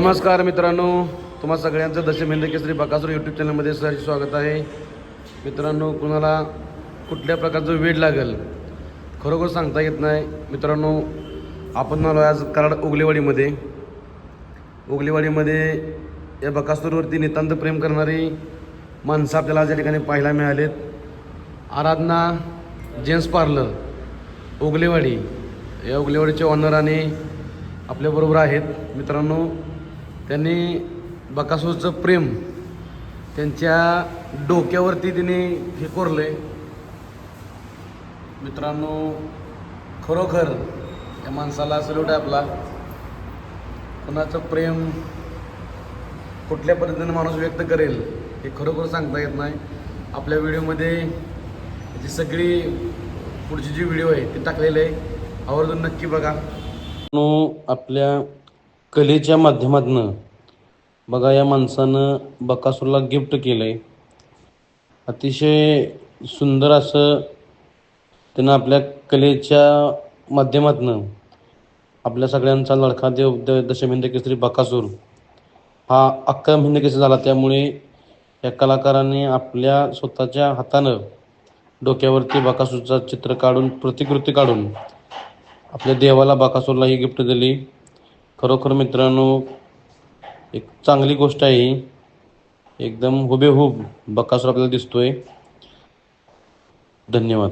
नमस्कार मित्रांनो तुम्हा सगळ्यांचं दशमेंद्र केसरी बकासूर यूट्यूब चॅनलमध्ये सर स्वागत आहे. मित्रांनो कुणाला कुठल्या प्रकारचं वेळ लागेल खरोखर सांगता येत नाही. मित्रांनो आपण आलो आज कराड उगलेवाडीमध्ये. उगलेवाडीमध्ये या बकासूरवरती नितांत प्रेम करणारी माणसं आपल्याला आज या ठिकाणी पाहायला मिळालेत. Aradhana gents parlour Ugalewadi. या उगलेवाडीचे ऑनर आणि आपल्याबरोबर आहेत. मित्रांनो त्यांनी बकासूरचं प्रेम त्यांच्या डोक्यावरती तिने हे कोरलं आहे मित्रांनो खरोखर या माणसाला सल्यूट आहे आपला. कुणाचं प्रेम कुठल्या पद्धतीने माणूस व्यक्त करेल हे खरोखर सांगता येत नाही. आपल्या व्हिडिओमध्ये जी सगळी पुढची जी व्हिडिओ आहे ती टाकलेली आहे. आवर्जून नक्की बघा. आपल्या कलेच्या माध्यमातून बघा या माणसानं बकासूरला गिफ्ट केलं आहे अतिशय सुंदर असं त्यानं आपल्या कलेच्या माध्यमातनं आपल्या सगळ्यांचा लडका देव द दशमिंद केसरी बकासूर हा अख्खा महिने केसरी झाला. त्यामुळे या कलाकारांनी आपल्या स्वतःच्या हातानं डोक्यावरती बाकासूरचा चित्र काढून प्रतिकृती काढून आपल्या देवाला बाकासूरला ही गिफ्ट दिली. खरोखर मित्रांनो एक चांगली गोष्ट आहे ही. एकदम हुबेहूब बकासूर आपल्याला दिसतोय. धन्यवाद.